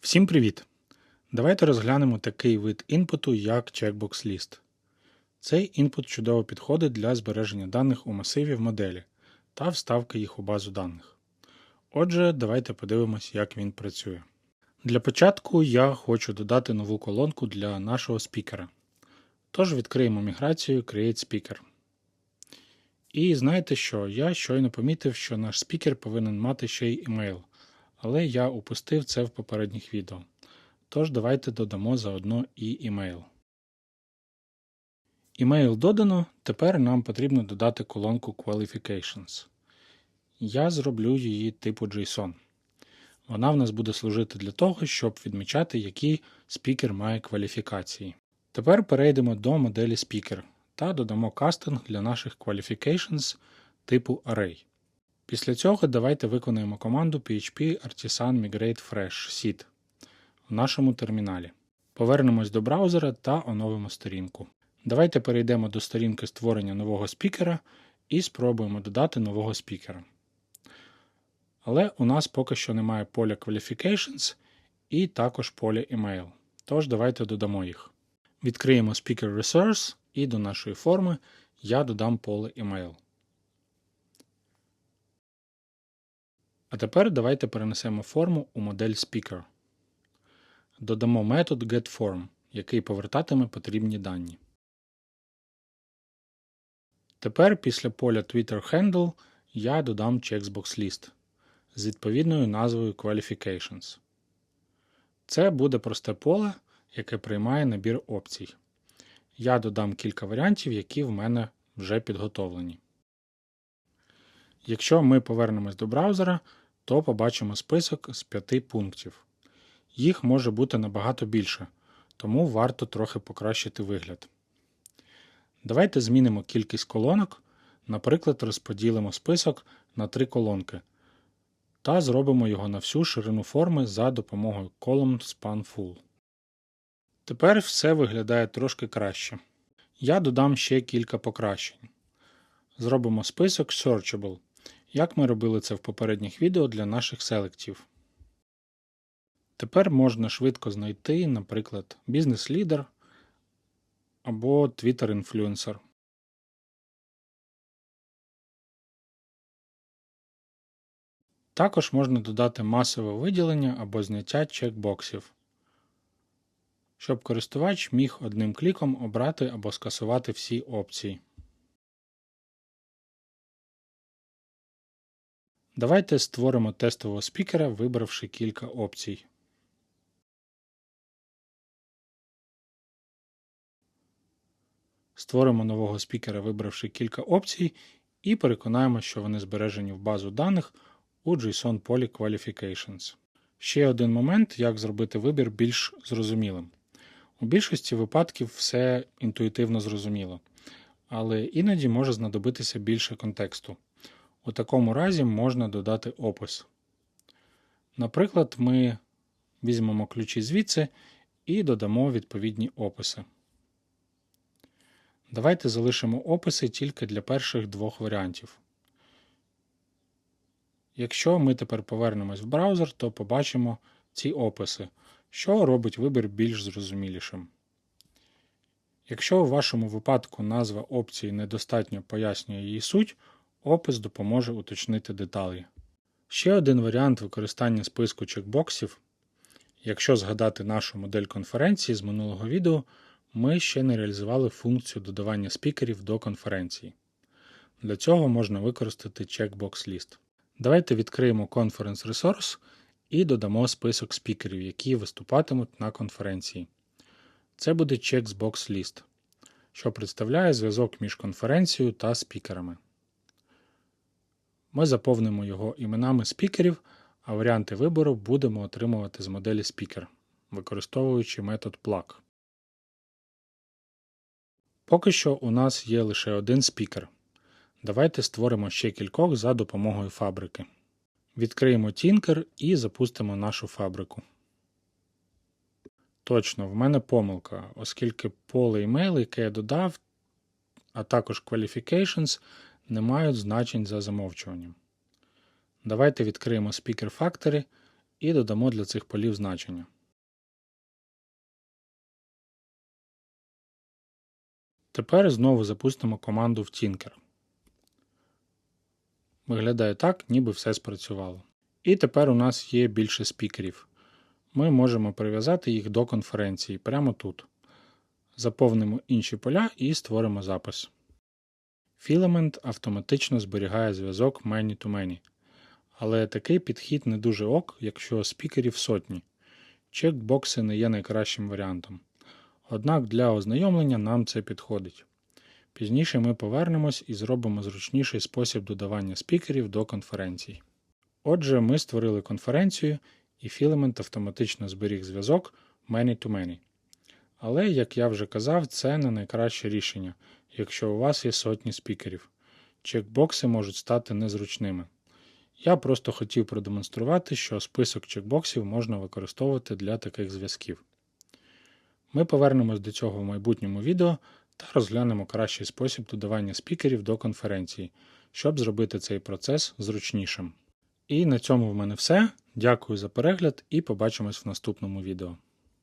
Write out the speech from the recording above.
Всім привіт! Давайте розглянемо такий вид інпуту, як Checkbox List. Цей інпут чудово підходить для збереження даних у масиві в моделі та вставки їх у базу даних. Отже, давайте подивимось, як він працює. Для початку я хочу додати нову колонку для нашого спікера. Тож відкриємо міграцію Create Speaker. І знаєте що? Я щойно помітив, що наш спікер повинен мати ще й email, але я упустив це в попередніх відео. Тож давайте додамо заодно і email. Email додано, тепер нам потрібно додати колонку Qualifications. Я зроблю її типу JSON. Вона в нас буде служити для того, щоб відмічати, які спікер має кваліфікації. Тепер перейдемо до моделі Speaker та додамо кастинг для наших qualifications типу Array. Після цього давайте виконаємо команду PHP Artisan Migrate Fresh Seed в нашому терміналі. Повернемось до браузера та оновимо сторінку. Давайте перейдемо до сторінки створення нового спікера і спробуємо додати нового спікера. Але у нас поки що немає поля Qualifications і також поля Email. Тож давайте додамо їх. Відкриємо Speaker Resource і до нашої форми я додам поле Email. А тепер давайте перенесемо форму у модель Speaker. Додамо метод getForm, який повертатиме потрібні дані. Тепер після поля Twitter Handle я додам Checkbox List з відповідною назвою Qualifications. Це буде просте поле, яке приймає набір опцій. Я додам кілька варіантів, які в мене вже підготовлені. Якщо ми повернемось до браузера, то побачимо список з п'яти пунктів. Їх може бути набагато більше, тому варто трохи покращити вигляд. Давайте змінимо кількість колонок, наприклад, розподілимо список на три колонки та зробимо його на всю ширину форми за допомогою Column Span Full. Тепер все виглядає трошки краще. Я додам ще кілька покращень. Зробимо список Searchable, як ми робили це в попередніх відео для наших селектів. Тепер можна швидко знайти, наприклад, бізнес-лідер або Twitter-інфлюенсер. Також можна додати масове виділення або зняття чекбоксів, щоб користувач міг одним кліком обрати або скасувати всі опції. Давайте створимо тестового спікера, вибравши кілька опцій. Створимо нового спікера, вибравши кілька опцій, і переконаємо, що вони збережені в базу даних у JSON полі Qualifications. Ще один момент, як зробити вибір більш зрозумілим. У більшості випадків все інтуїтивно зрозуміло, але іноді може знадобитися більше контексту. У такому разі можна додати опис. Наприклад, ми візьмемо ключі звідси і додамо відповідні описи. Давайте залишимо описи тільки для перших двох варіантів. Якщо ми тепер повернемось в браузер, то побачимо ці описи, що робить вибір більш зрозумілішим. Якщо у вашому випадку назва опції недостатньо пояснює її суть, опис допоможе уточнити деталі. Ще один варіант використання списку чекбоксів. Якщо згадати нашу модель конференції з минулого відео, ми ще не реалізували функцію додавання спікерів до конференції. Для цього можна використати Checkbox List. Давайте відкриємо Conference Resource і додамо список спікерів, які виступатимуть на конференції. Це буде Checkbox List, що представляє зв'язок між конференцією та спікерами. Ми заповнимо його іменами спікерів, а варіанти вибору будемо отримувати з моделі Speaker, використовуючи метод plug. Поки що у нас є лише один спікер. Давайте створимо ще кількох за допомогою фабрики. Відкриємо Tinker і запустимо нашу фабрику. Точно, в мене помилка, оскільки поле email, яке я додав, а також Qualifications не мають значень за замовчуванням. Давайте відкриємо Speaker Factory і додамо для цих полів значення. Тепер знову запустимо команду в Tinker. Виглядає так, ніби все спрацювало. І тепер у нас є більше спікерів. Ми можемо прив'язати їх до конференції прямо тут. Заповнимо інші поля і створимо запис. Filament автоматично зберігає зв'язок many-to-many. Але такий підхід не дуже ок, якщо спікерів сотні. Чекбокси не є найкращим варіантом. Однак для ознайомлення нам це підходить. Пізніше ми повернемось і зробимо зручніший спосіб додавання спікерів до конференцій. Отже, ми створили конференцію, і Filament автоматично зберіг зв'язок many-to-many. Але, як я вже казав, це не найкраще рішення, якщо у вас є сотні спікерів. Чекбокси можуть стати незручними. Я просто хотів продемонструвати, що список чекбоксів можна використовувати для таких зв'язків. Ми повернемось до цього в майбутньому відео та розглянемо кращий спосіб додавання спікерів до конференції, щоб зробити цей процес зручнішим. І на цьому в мене все. Дякую за перегляд і побачимось в наступному відео.